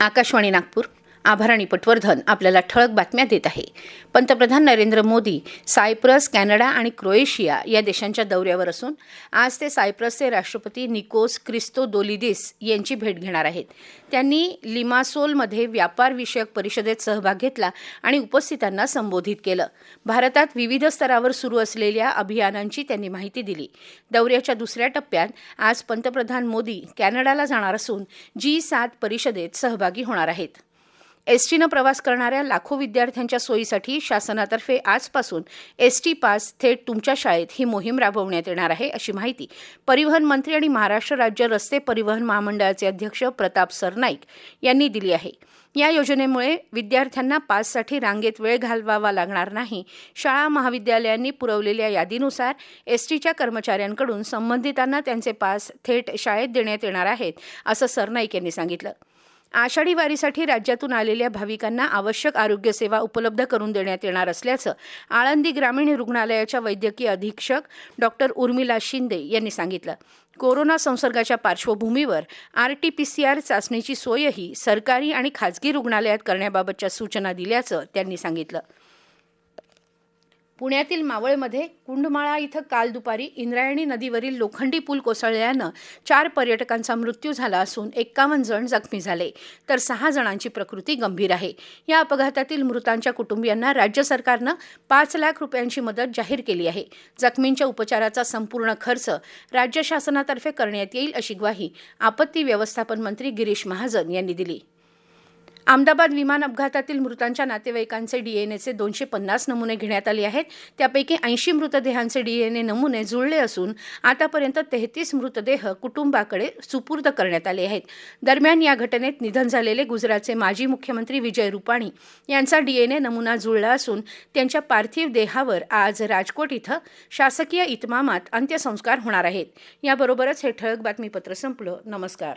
आकाशवाणी नागपूर. आभाराणी पटवर्धन आपल्याला ठळक बातम्या देत आहे. पंतप्रधान नरेंद्र मोदी सायप्रस कॅनडा आणि क्रोएशिया या देशांच्या दौऱ्यावर असून आज ते सायप्रसचे राष्ट्रपती निकोस क्रिस्तो दोलिदिस यांची भेट घेणार आहेत. त्यांनी लिमासोलमध्ये व्यापारविषयक परिषदेत सहभाग घेतला आणि उपस्थितांना संबोधित केलं. भारतात विविध स्तरावर सुरू असलेल्या अभियानांची त्यांनी माहिती दिली. दौऱ्याच्या दुसऱ्या टप्प्यात आज पंतप्रधान मोदी कॅनडाला जाणार असून जी सात परिषदेत सहभागी होणार आहेत. एसटीनं प्रवास करणाऱ्या लाखो विद्यार्थ्यांच्या सोयीसाठी शासनातर्फे आजपासून एस टी पास थेट तुमच्या शाळेत ही मोहीम राबवण्यात येणार आहे अशी माहिती परिवहन मंत्री आणि महाराष्ट्र राज्य रस्ते परिवहन महामंडळाचे अध्यक्ष प्रताप सरनाईक यांनी दिली आहे. या योजनेमुळे विद्यार्थ्यांना पाससाठी रांगेत वेळ घालवावा लागणार नाही. शाळा महाविद्यालयांनी पुरवलेल्या यादीनुसार एस टीच्या कर्मचाऱ्यांकडून संबंधितांना त्यांचे पास थेट शाळेत देण्यात येणार आहेत असं सरनाईक यांनी सांगितलं. आषाढी वारीसाठी राज्यातून आलेल्या भाविकांना आवश्यक आरोग्य सेवा उपलब्ध करून देण्यात येणार असल्याचं आळंदी ग्रामीण रुग्णालयाच्या वैद्यकीय अधीक्षक डॉक्टर उर्मिला शिंदे यांनी सांगितलं. कोरोना संसर्गाच्या पार्श्वभूमीवर R T P C R चाचणीची सोयही सरकारी आणि खाजगी रुग्णालयात करण्याबाबतच्या सूचना दिल्याचं त्यांनी सांगितलं. पुण्यातील मावळमध्ये कुंडमाळा इथं काल दुपारी इंद्रायणी नदीवरील लोखंडी पूल कोसळल्यानं चार पर्यटकांचा मृत्यू झाला असून एक्कावन्न जण जखमी झाले तर सहा जणांची प्रकृती गंभीर आहे. या अपघातातील मृतांच्या कुटुंबियांना राज्य सरकारनं पाच लाख रुपयांची मदत जाहीर केली आहे. जखमींच्या उपचाराचा संपूर्ण खर्च राज्य शासनातर्फे करण्यात येईल अशी ग्वाही आपत्ती व्यवस्थापन मंत्री गिरीश महाजन यांनी दिली. अहमदाबाद विमान अपघातातील मृतांच्या नातेवाईकांचे डीएनएचे दोनशे पन्नास नमुने घेण्यात आले आहेत. त्यापैकी ऐंशी मृतदेहांचे डीएनए नमुने जुळले असून आतापर्यंत तेहतीस मृतदेह कुटुंबाकडे सुपूर्द करण्यात आले आहेत. दरम्यान या घटनेत निधन झालेले गुजरातचे माजी मुख्यमंत्री विजय रुपाणी यांचा डीएनए नमुना जुळला असून त्यांच्या पार्थिव देहावर आज राजकोट इथं शासकीय इतमामात अंत्यसंस्कार होणार आहेत. याबरोबरच हे ठळक बातमीपत्र संपलं. नमस्कार.